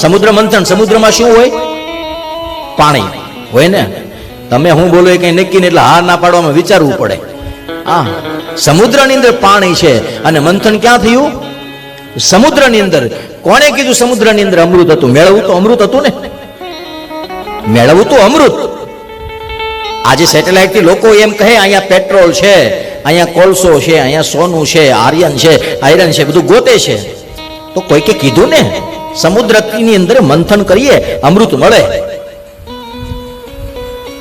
સમુદ્ર મંથન સમુદ્રમાં શું હોય? પાણી. હોય ને? તમે હું બોલો એ કઈ નક્કી ને એટલે હાર ના પાડવામાં વિચારવું પડે. હા સમુદ્રની અંદર પાણી છે અને મંથન ક્યાં થયું? સમુદ્રની અંદર. કોણે કીધું સમુદ્રની અંદર અમૃત હતું? મેળવવું તો અમૃત હતું ને? મેળવવું તો અમૃત. આજે સેટેલાઇટથી લોકો એમ કહે, અહીંયા પેટ્રોલ છે, અહીંયા કોલસો છે, અહીંયા સોનું છે આર્યન છે, આયરન છે, બધું ગોતે છે. તો કોઈકે કીધું ને સમુદ્રની અંદર મંથન કરીએ, અમૃત મળે.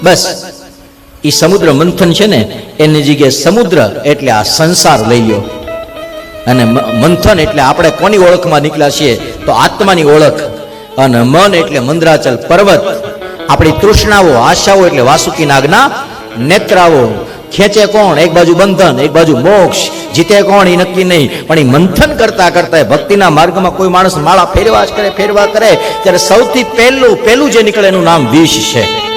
બસ એ સમુદ્ર મંથન છે ને, એની જગ્યાએ સમુદ્ર એટલે આ સંસાર લઈ લ્યો. અને મંથન એટલે આપણે કોની ઓળખમાં નીકળ્યા છીએ? તો આત્માની ઓળખ. અને મન એટલે મંદ્રાચલ પર્વત. આપણી તૃષ્ણાઓ, આશાઓ એટલે વાસુકી નાગના નેત્રાઓ. ખેંચે કોણ? એક બાજુ બંધન, એક બાજુ મોક્ષ. જીતે કોણ એ નક્કી નહીં. પણ એ મંથન કરતા કરતા ભક્તિના માર્ગમાં કોઈ માણસ માળા ફેરવા જ કરે, ફેરવા કરે. ત્યારે સૌથી પહેલું પહેલું જે નીકળે એનું નામ વિષ છે.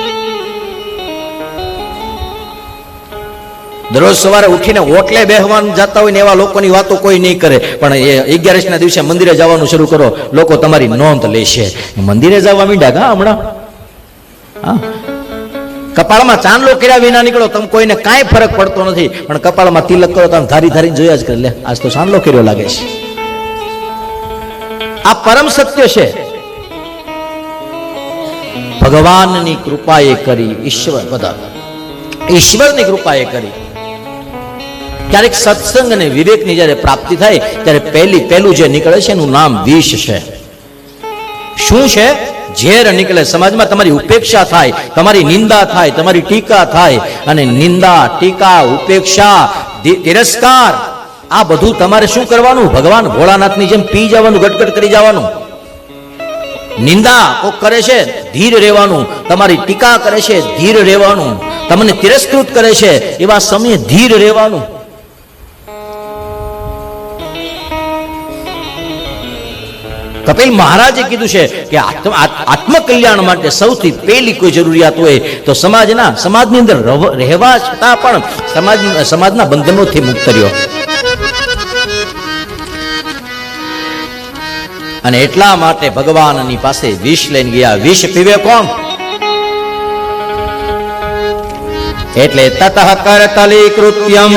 દરરોજ સવારે ઉઠીને ઓટલે બેહવાનું જતા હોય ને એવા લોકોની વાતો કોઈ નહીં કરે. પણ એ અગિયારસના દિવસે મંદિરે જવાનું શરૂ કરો, લોકો તમારી નોંધ લેશે. મંદિરે જવા માંડ્યા કા હમણાં? હા. કપાળમાં ચાંદલો કર્યા વિના નીકળો, તમે કોઈને કાંઈ ફરક પડતો નથી. પણ કપાળમાં તિલક કરો તમે ધારી ધારીને જોયા જ કરે. લે, આજ તો ચાંદલો કર્યો લાગે છે. આ પરમ સત્ય છે. ભગવાનની કૃપાએ કરી ઈશ્વર બધા. ઈશ્વરની કૃપાએ કરી. ક્યારેક સત્સંગ અને વિવેકની જ્યારે પ્રાપ્તિ થાય, ત્યારે પહેલી પહેલું જે નીકળે છે એનું નામ વિષ છે. શું છે? ઝેર નીકળે. સમાજમાં તમારી ઉપેક્ષા થાય, તમારી નિંદા થાય, તમારી ટીકા થાય અને નિંદા, ટીકા, ઉપેક્ષા તિરસ્કાર, આ બધું તમારે શું કરવાનું? ભગવાન ભોળાનાથની જેમ પી જવાનું, ગટગટ કરી જવાનું. નિંદા કોક કરે છે, ધીર રહેવાનું. તમારી ટીકા કરે છે, ધીર રહેવાનું. તમને તિરસ્કૃત કરે છે, એવા સમયે ધીર રહેવાનું. કપિલ મહારાજે કીધું છે કે આત્મ આત્મ- આત્મકલ્યાણ માટે સૌથી પહેલી કોઈ જરૂરિયાત હોય તો સમાજના સમાજની અંદર રહેવા છતાં પણ સમાજ સમાજના બંધનોથી મુક્ત રહ્યો. અને એટલા માટે ભગવાનની પાસે વિષ લઈને ગયા. વિષ પીવે કોણ? એટલે તતઃ કરતલી કૃત્યમ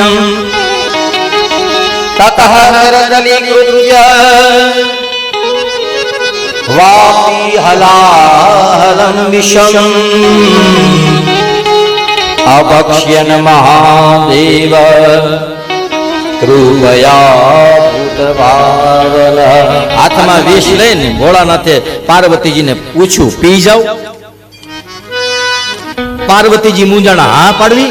તતઃ કરતલી કૃત્ય હલાહલમ વિષમ અભક્ષ્યન મહાદેવ કૃપયા હાથમાં વિષ લઈને ભોળાનાથે પાર્વતીજીને પૂછ્યું પી જાવ પાર્વતીજી મૂંઝાણા હા પાડવી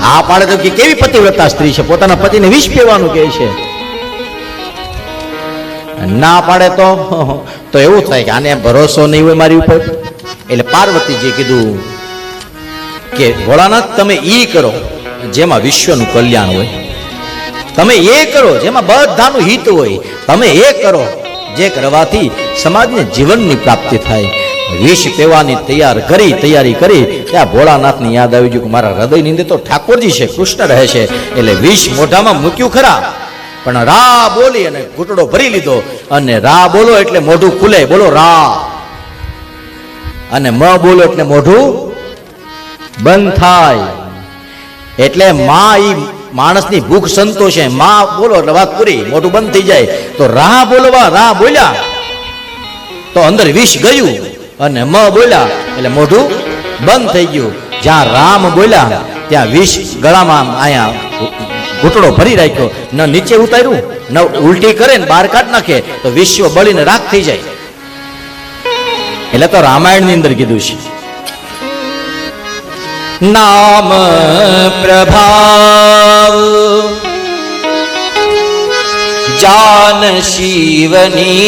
હા પાડે તો કે કેવી પતિવ્રતા સ્ત્રી છે? પોતાના પતિને વિષ પીવાનું કહે છે? ના પાડે તો? તો એવું થાય કે આને ભરોસો નહીં હોય મારી ઉપર? એટલે પાર્વતીજી કીધું કે, ભોળાનાથ, તમે એ કરો જેમાં વિશ્વનું કલ્યાણ હોય. તમે એ કરો જેમાં બધાનું હિત હોય. તમે એ કરો જે કરવાથી સમાજને જીવનની પ્રાપ્તિ થાય. વિષ પીવાની તૈયાર કરી, તૈયારી કરી. ત્યાં ભોળાનાથની યાદ આવી ગયું કે મારા હૃદયની અંદર તો ઠાકોરજી છે, કૃષ્ણ રહે છે. એટલે વિષ મોઢામાં મૂક્યું ખરા. પણ રા બોલી અને ઘૂંટડો ભરી લીધો અને રા બોલો એટલે મોઢું ખુલે. બોલો રા. અને મ બોલો એટલે મોઢું બંધ થાય. એટલે મા ઈ માણસની ભૂખ સંતોષે. માં બોલો એટલે વાત પૂરી. મોઢું બંધ થઈ જાય. તો રા બોલવા, રા બોલ્યા. તો અંદર વિષ ગયું અને મ બોલ્યા. એટલે મોઢું બંધ થઈ ગયું. જ્યાં રામ બોલ્યા, ત્યાં વિષ ગળામાં આયા. ઘૂંટડો ભરી રાખ્યો. ન નીચે ઉતાર્યું, ન ઉલટી કરે, ને બહાર કાઢ નાખે, તો વિશ્વ બળીને રાખ થઈ જાય. એટલે તો રામાયણની અંદર કીધું છે. નામ પ્રભાવ. જાન શિવની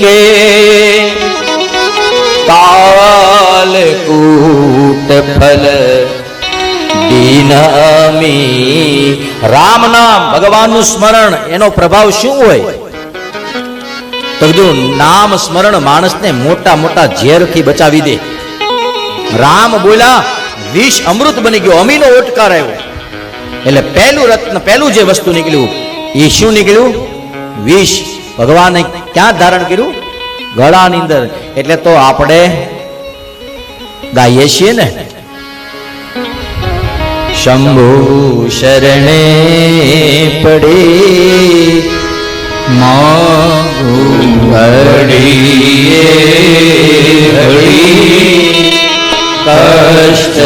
કે કાલ કૂટ ફલ દીનમી રામ નામ, ભગવાનનું સ્મરણ, એનો પ્રભાવ શું હોય? તો કીધું, નામ સ્મરણ માણસને મોટા મોટા ઝેરથી બચાવી દે. રામ બોલ્યા, વિષ અમૃત બની ગયો, અમીનો ઓટકાર આવ્યો. એટલે પહેલું રત્ન, પહેલું જે વસ્તુ નીકળ્યું, એ શું નીકળ્યું? વિષ. ભગવાને ક્યાં ધારણ કર્યું? ગળાની અંદર. એટલે તો આપણે ગાઈએ છીએ ને શંભુ શરણે પડે માગું હળી કષ્ટ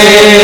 que